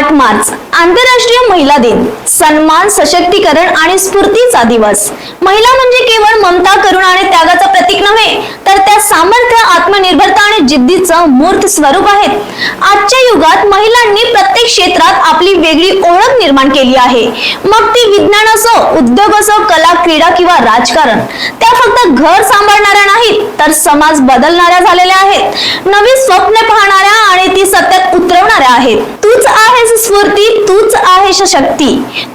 आठ मार्च आंतरराष्ट्रीय महिला दिन. सन्मान सशक्तीकरण आणि स्फूर्तीचा दिवस. महिला म्हणजे केवळ ममता करुणा आणि त्यागाचं प्रतीक नव्हे तर त्या सामर्थ्य आत्मनिर्भरता आणि जिद्दीचं मूर्त स्वरूप आहेत. आजच्या युगात महिलांनी प्रत्येक क्षेत्रात आपली वेगळी ओळख निर्माण केली आहे. मग ती विज्ञान असो उद्योग असो कला क्रीडा किंवा राजकारण. त्या फक्त घर सांभाळणाऱ्या नाहीत तर समाज बदलणाऱ्या झालेल्या आहेत. नवी स्वप्न पाहणाऱ्या आणि ती सत्यात उतरवणाऱ्या आहेत. तूच आहेस स्फूर्ती तूच आहेस शक्ती.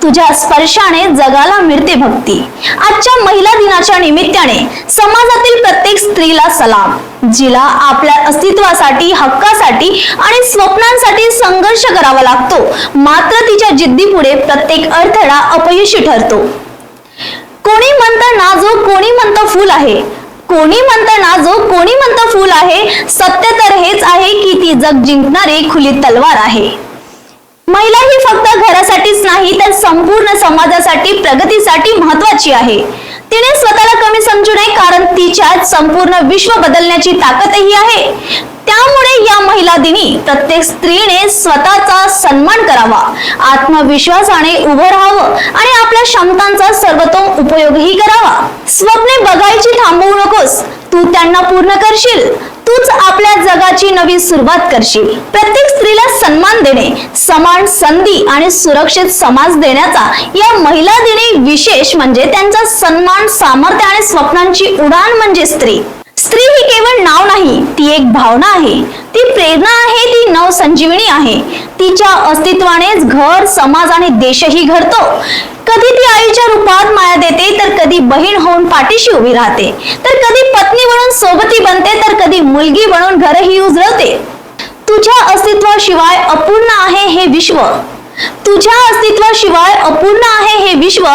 तुझ्या स्पर्शाने जगाला मिळते भक्ती. आजच्या महिला दिनाच्या निमित्ताने समाजातील प्रत्येक स्त्रीला सलाम जिला आपल्या अस्तित्वासाठी हक्कासाठी आणि स्वप्नांसाठी संघर्ष करावा लागतो. मात्र तिच्या जिद्दीपुढे प्रत्येक अडथळा अपयशी ठरतो. कोणी म्हणतं नाजो कोणी म्हणतं फुल आहे. कोणी म्हणतं नाजो कोणी म्हणतं फुल आहे सत्य तर हेच आहे की ती जग जिंकणारी खुली तलवार आहे. महिला ही फक्त घरासाठीच नाही तर संपूर्ण समाजासाठी प्रगतीसाठी महत्वाची आहे. तिने स्वतःला कमी समजू नये कारण तिच्यात संपूर्ण विश्व बदलण्याची ताकदही आहे. या महिला दिनी प्रत्येक स्त्रीने स्वतःचा सन्मान करावा. आत्मविश्वासाने उभं राहावं आणि आपल्या क्षमतांचा सर्वतोम उपयोगही करावा. स्वप्ने बघायची थांबवू नकोस. तू त्यांना पूर्ण करशील. तूच आपल्या जगाची नवी सुरुवात करशील. प्रत्येक स्त्रीला सन्मान देणे समान संधी आणि सुरक्षित समाज देण्याचा या महिला दिनी विशेष म्हणजे त्यांचा सन्मान सामर्थ्य आणि स्वप्नांची उडाण म्हणजे स्त्री. स्त्री ही केवळ नाव नाही ती एक भावना आहे. ती प्रेरणा आहे ती नवसंजीवनी आहे. तिच्या अस्तित्वानेच घर समाज आणि देशही घडतो. कधी ती आईच्या रूपात माया देते तर कधी बहीण होऊन पाठीशी उभी राहते. तर कधी पत्नी म्हणून सोबती बनते तर कधी मुलगी म्हणून घरही उजळते. तुझ्या अस्तित्वाशिवाय अपूर्ण आहे हे विश्व. तुझ्या अस्तित्वाशिवाय अपूर्ण आहे हे विश्व.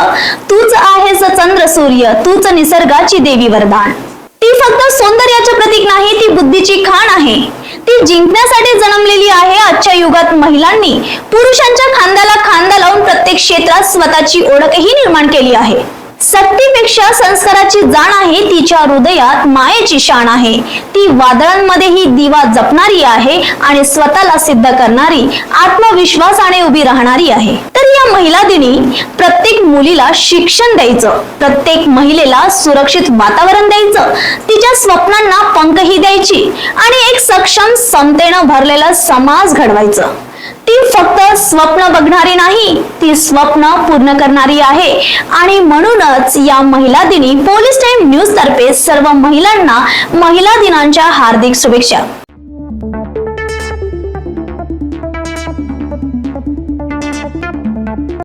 तूच आहेस चंद्र सूर्य तूच निसर्गाची देवी वरदान. ती फक्त सौंदर्य बुद्धीची खाण आहे. ती जिंकण्यासाठी जन्मलेली आहे. आजच्या युगात महिलांनी पुरुषांच्या खांद्याला खांदा लावून प्रत्येक क्षेत्रात स्वतःची ओळखही निर्माण केली आहे. सक्तीपेक्षा संस्काराची जाण आहे तिच्या हृदयात मायेची शाण आहे. ती वादळांमध्येही दिवा जपणारी आहे आणि स्वतःला सिद्ध करणारी आत्मविश्वासाने उभी राहणारी आहे. तर या महिला दिनी प्रत्येक मुलीला शिक्षण द्यायचं प्रत्येक महिलेला सुरक्षित वातावरण द्यायचं तिच्या स्वप्नांना पंखही द्यायची आणि एक सक्षम समतेनं भरलेला समाज घडवायचं. ती फक्त स्वप्न बघणारी नाही ती स्वप्न पूर्ण करणारी आहे. आणि म्हणूनच या महिला दिनी पोलीस टाइम न्यूज तर्फे सर्व महिलांना महिला दिनांच्या हार्दिक शुभेच्छा.